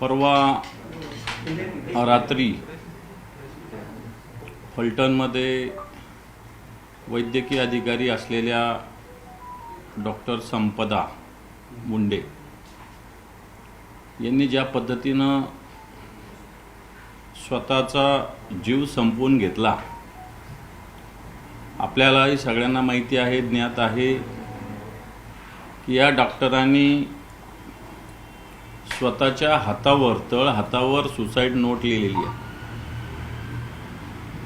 परवा रात्री फलटणमध्ये वैद्यकीय अधिकारी असलेल्या डॉक्टर संपदा मुंडे यांनी ज्या पद्धतीनं स्वतःचा जीव संपवून घेतला आपल्यालाही सगळ्यांना माहिती आहे ज्ञात आहे की या डॉक्टरांनी स्वतःच्या हातावर तळ हातावर सुसाईड नोट लिहिलेली आहे.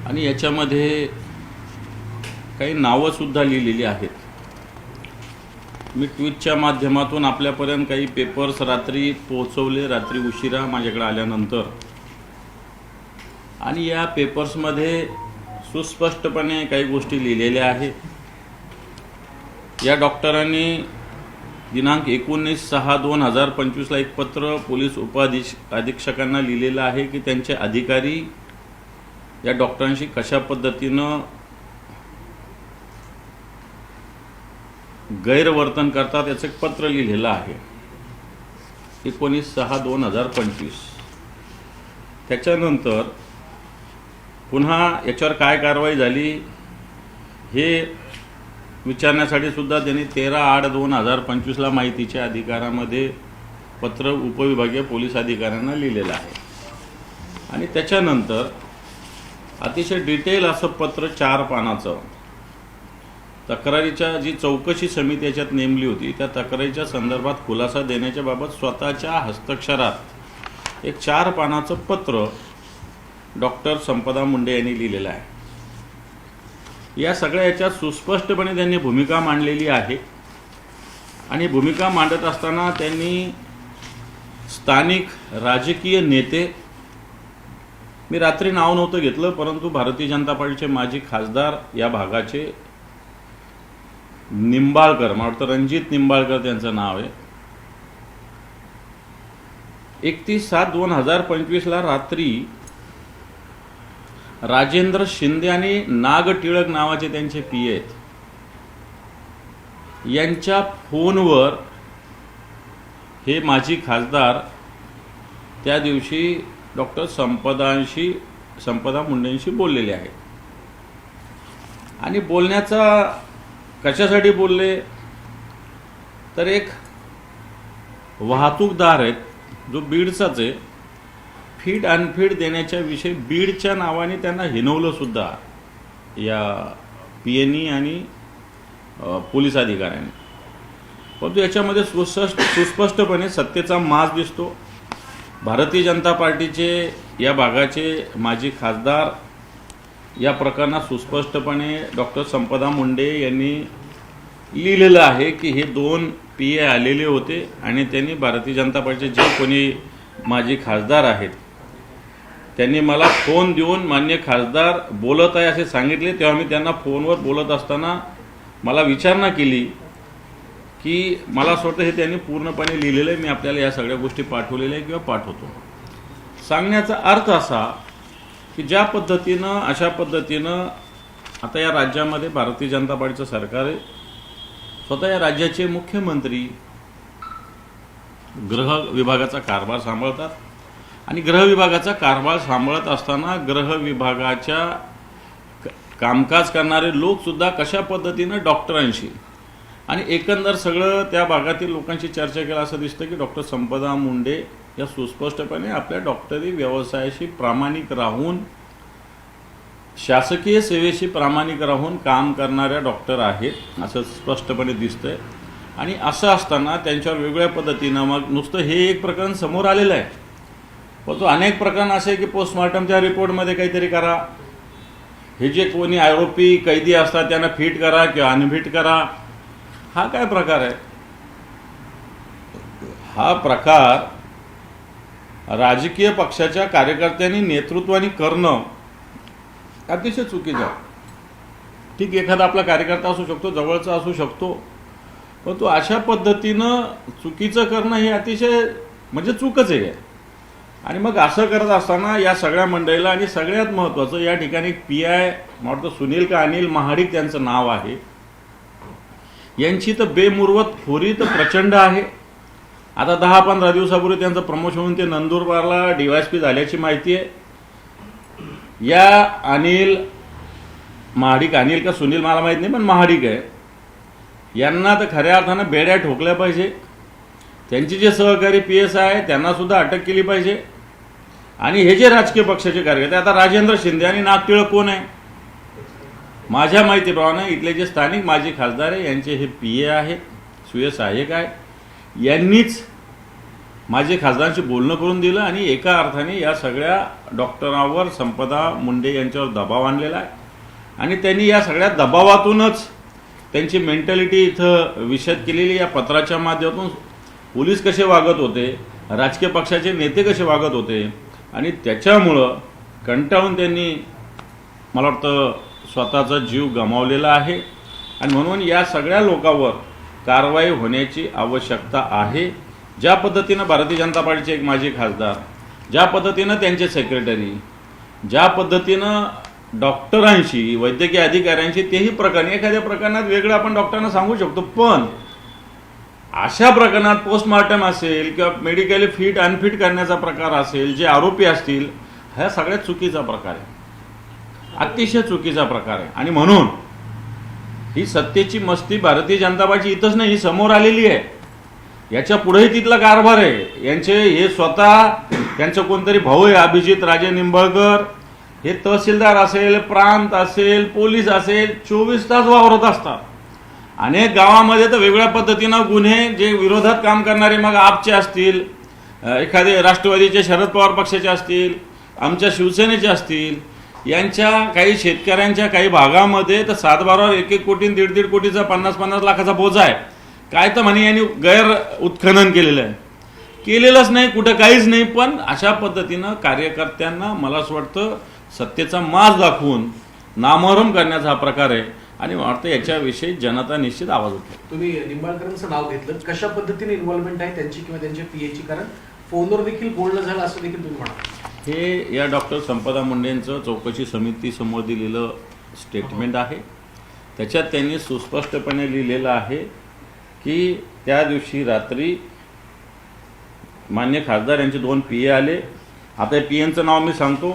आणि याच्यामध्ये काही नावंसुद्धा लिहिलेली आहेत. मी ट्विटच्या माध्यमातून आपल्यापर्यंत काही पेपर्स रात्री पोहोचवले रात्री उशिरा माझ्याकडे आल्यानंतर. आणि या पेपर्समध्ये सुस्पष्टपणे काही गोष्टी लिहिलेल्या आहेत. या डॉक्टरांनी दिनांक एकोणीस सहा दोन हजार पंचवीसला एक पत्र पोलीस उपाधीश अधीक्षकांना लिहिलेलं आहे की त्यांचे अधिकारी या डॉक्टरांशी कशा पद्धतीनं गैरवर्तन करतात याचं एक पत्र लिहिलेलं आहे. एकोणीस सहा दोन हजार पंचवीस. त्याच्यानंतर पुन्हा याच्यावर काय कारवाई झाली हे विचारण्यासाठी सुद्धा त्यांनी तेरा आठ दोन हजार पंचवीसला माहितीच्या अधिकारामध्ये पत्र उपविभागीय पोलीस अधिकाऱ्यांना लिहिलेलं आहे. आणि त्याच्यानंतर अतिशय डिटेल असं पत्र चार पानाचं तक्रारीच्या जी चौकशी समिती याच्यात नेमली होती त्या तक्रारीच्या संदर्भात खुलासा देण्याच्या बाबत स्वतःच्या हस्ताक्षरात एक चार पानाचं पत्र डॉक्टर संपदा मुंडे यांनी लिहिलेलं आहे. या सगळ्या याच्यात सुस्पष्टपणे त्यांनी भूमिका मांडलेली आहे. आणि भूमिका मांडत असताना त्यांनी स्थानिक राजकीय नेते मी रात्री नाव नव्हतं घेतलं परंतु भारतीय जनता पार्टीचे माजी खासदार या भागाचे निंबाळकर मला वाटतं रणजित निंबाळकर त्यांचं नाव आहे. एकतीस सात दोन हजार पंचवीसला रात्री राजेंद्र शिंदे आणि नाग टिळक नावाचे त्यांचे पी आहेत. यांच्या फोनवर हे माजी खासदार त्या दिवशी डॉक्टर संपदांशी संपदा मुंडेंशी बोललेले आहेत. आणि बोलण्याचा कशासाठी बोलले? तर एक वाहतूकदार आहेत जो बीडचाच आहे फीड अनफीड देण्याच्या विषयी बीडच्या नावाने त्यांना हिनवलं सुद्धा या पी एन ई आणि पोलीस अधिकाऱ्यांनी. परंतु याच्यामध्ये सुस्पष्ट सुस्पष्टपणे सत्तेचा माज दिसतो. भारतीय जनता पार्टीचे या भागाचे माजी खासदार या प्रकरणात सुस्पष्टपणे डॉक्टर संपदा मुंडे यांनी लिहिलेलं आहे की हे दोन पी ए आलेले होते आणि त्यांनी भारतीय जनता पार्टीचे जे कोणी माजी खासदार आहेत त्यांनी मला फोन देऊन मान्य खासदार बोलत आहे असे सांगितले. तेव्हा मी त्यांना फोनवर बोलत असताना मला विचारणा केली की मला असं वाटतं हे त्यांनी पूर्णपणे लिहिलेलं आहे. मी आपल्याला या सगळ्या गोष्टी पाठवलेल्या आहे किंवा पाठवतो. सांगण्याचा अर्थ असा की ज्या पद्धतीनं अशा पद्धतीनं आता या राज्यामध्ये भारतीय जनता पार्टीचं सरकार आहे. स्वतः या राज्याचे मुख्यमंत्री गृह विभागाचा कारभार सांभाळतात. आणि ग्रह विभागाचा कारभार सांभाळत असताना ग्रह विभागाच्या कामकाज करणारे लोकसुद्धा कशा पद्धतीनं डॉक्टरांशी? आणि एकंदर सगळं त्या भागातील लोकांशी चर्चा केला असं दिसतं की डॉक्टर संपदा मुंडे या सुस्पष्टपणे आपल्या डॉक्टरी व्यवसायाशी प्रामाणिक राहून शासकीय सेवेशी प्रामाणिक राहून काम करणाऱ्या डॉक्टर आहेत असं स्पष्टपणे दिसतंय. आणि असं असताना त्यांच्यावर वेगवेगळ्या पद्धतीनं मग नुसतं हे एक प्रकरण समोर आलेलं आहे. परंतु अनेक प्रकरण असे की पोस्टमॉर्टमच्या रिपोर्टमध्ये काहीतरी करा. हे जे कोणी आरोपी कैदी असतात त्यांना फिट करा किंवा अनफिट करा हा काय प्रकार आहे? हा प्रकार राजकीय पक्षाच्या कार्यकर्त्यांनी नेतृत्वाने करणं अतिशय चुकीचं आहे. ठीक एखादा आपला कार्यकर्ता असू शकतो जवळचा असू शकतो परंतु अशा पद्धतीनं चुकीचं करणं हे अतिशय म्हणजे चूकच आहे. आणि मग असं करत असताना या सगळ्या मंडळीला आणि सगळ्यात महत्त्वाचं या ठिकाणी पी आय म्हणतो वाटतं सुनील का अनिल महाडिक त्यांचं नाव आहे. यांची तर बेमुर्वत खोरी तर प्रचंड आहे. आता दहा पंधरा दिवसापूर्वी त्यांचं प्रमोशन होऊन ते नंदुरबारला डीवायसपी झाल्याची माहिती आहे. या अनिल महाडिक अनिल का सुनील मला माहीत नाही पण महाडिक आहे. यांना तर खऱ्या अर्थानं बेड्या ठोकल्या पाहिजे. त्यांचे जे सहकारी पी एस आहे त्यांनासुद्धा अटक केली पाहिजे. आणि हे जे राजकीय पक्षाचे कार्यकर्ते आता राजेंद्र शिंदे आणि नागटिळक कोण आहे? माझ्या माहितीप्रमाणे इथले जे स्थानिक माजी खासदार आहे यांचे हे पी ए आहे सुय सहाय्यक आहे. यांनीच माझे खासदारांशी बोलणं करून दिलं आणि एका अर्थाने या सगळ्या डॉक्टरांवर संपदा मुंडे यांच्यावर दबाव आणलेला आहे. आणि त्यांनी या सगळ्या दबावातूनच त्यांची मेंटॅलिटी इथं विषद केलेली या पत्राच्या माध्यमातून पोलीस कसे वागत होते राजकीय पक्षाचे नेते कसे वागत होते आणि त्याच्यामुळं कंटाळून त्यांनी मला वाटतं स्वतःचा जीव गमावलेला आहे. आणि म्हणून या सगळ्या लोकांवर कारवाई होण्याची आवश्यकता आहे. ज्या पद्धतीनं भारतीय जनता पार्टीचे एक माजी खासदार ज्या पद्धतीनं त्यांचे सेक्रेटरी ज्या पद्धतीनं डॉक्टरांशी वैद्यकीय अधिकाऱ्यांशी तेही प्रकरण एखाद्या प्रकरणात वेगळं आपण डॉक्टरांना सांगू शकतो. पण अशा प्रकरणात पोस्टमॉर्टम असेल किंवा मेडिकली फिट अनफिट करण्याचा प्रकार असेल जे आरोपी असतील हा सगळ्यात चुकीचा प्रकार आहे. अतिशय चुकीचा प्रकार आहे. आणि म्हणून ही सत्तेची मस्ती भारतीय जनता पार्टी इथंच नाही ही समोर आलेली आहे. याच्या पुढेही तिथला कारभार आहे. यांचे हे स्वतः त्यांचं कोणतरी भाऊ आहे अभिजित राजे निंबळकर. हे तहसीलदार असेल प्रांत असेल पोलीस असेल चोवीस तास वावरत असतात. अनेक गावामध्ये तर वेगळ्या पद्धतीनं गुन्हे जे विरोधात काम करणारे मग आपचे असतील एखादे राष्ट्रवादीचे शरद पवार पक्षाचे असतील आमच्या शिवसेनेचे असतील यांच्या काही शेतकऱ्यांच्या काही भागामध्ये तर सातबारावर एक एक कोटी दीड दीड कोटीचा पन्नास पन्नास लाखाचा बोजा आहे. काय तर म्हणे यांनी गैर उत्खनन केलेलं आहे. केलेलंच नाही कुठं काहीच नाही पण अशा पद्धतीनं कार्यकर्त्यांना मला असं वाटतं सत्तेचा माज दाखवून नामोहरम करण्याचा हा प्रकार आहे. आणि वाटतं याच्याविषयी जनता निश्चित आवाज उठेल. तुम्ही निंबाळकरांचं नाव घेतलं. कशा पद्धतीने इन्व्हॉल्वमेंट आहे त्यांची किंवा त्यांच्या पीएची कारण फोनवर देखील बोलणं झालं असं देखील तुम्ही म्हणा हे या डॉक्टर संपदा मुंडेंचं चौकशी समितीसमोर दिलेलं स्टेटमेंट आहे. त्याच्यात त्यांनी सुस्पष्टपणे लिहिलेलं आहे की त्या दिवशी रात्री मान्य खासदार यांचे दोन पी ए आले. आता पी एनचं नाव मी सांगतो.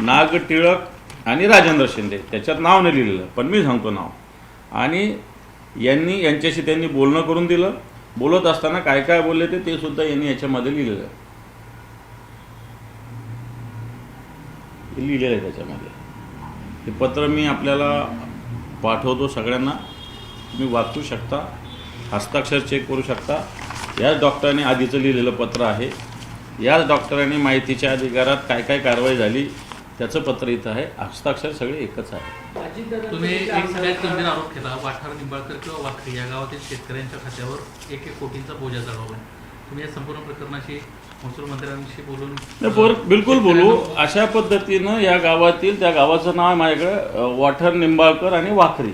नाग टिळक आणि राजेंद्र शिंदे त्याच्यात नाव नाही लिहिलेलं पण मी सांगतो नाव. आणि यांनी यांच्याशी त्यांनी बोलणं करून दिलं. बोलत असताना काय काय बोलले ते ते सुद्धा यांनी याच्यामध्ये लिहिलेलं आहे. लिहिलेलं आहे त्याच्यामध्ये. हे पत्र मी आपल्याला पाठवतो सगळ्यांना. तुम्ही वाचू शकता हस्ताक्षर चेक करू शकता. याच डॉक्टरांनी आधीचं लिहिलेलं पत्र आहे. याच डॉक्टरांनी माहितीच्या अधिकारात काय काय कारवाई झाली त्याचं पत्र इथं आहे. हस्ताक्षर सगळे एकच आहे. तुम्ही एक सगळ्यात गंभीर आरोप केला. वाठार निंबाळकर किंवा वाखरी या गावातील शेतकऱ्यांच्या खात्यावर एक एक कोटींचा बोजा चढवलाय तुम्ही या संपूर्ण प्रकरणाशी महसूल मंत्र्यांशी बोलून नाही, पोर बिलकुल बोलू. अशा पद्धतीनं या गावातील त्या गावाचं नाव आहे माझ्याकडे अ, वाठर निंबाळकर आणि वाखरी.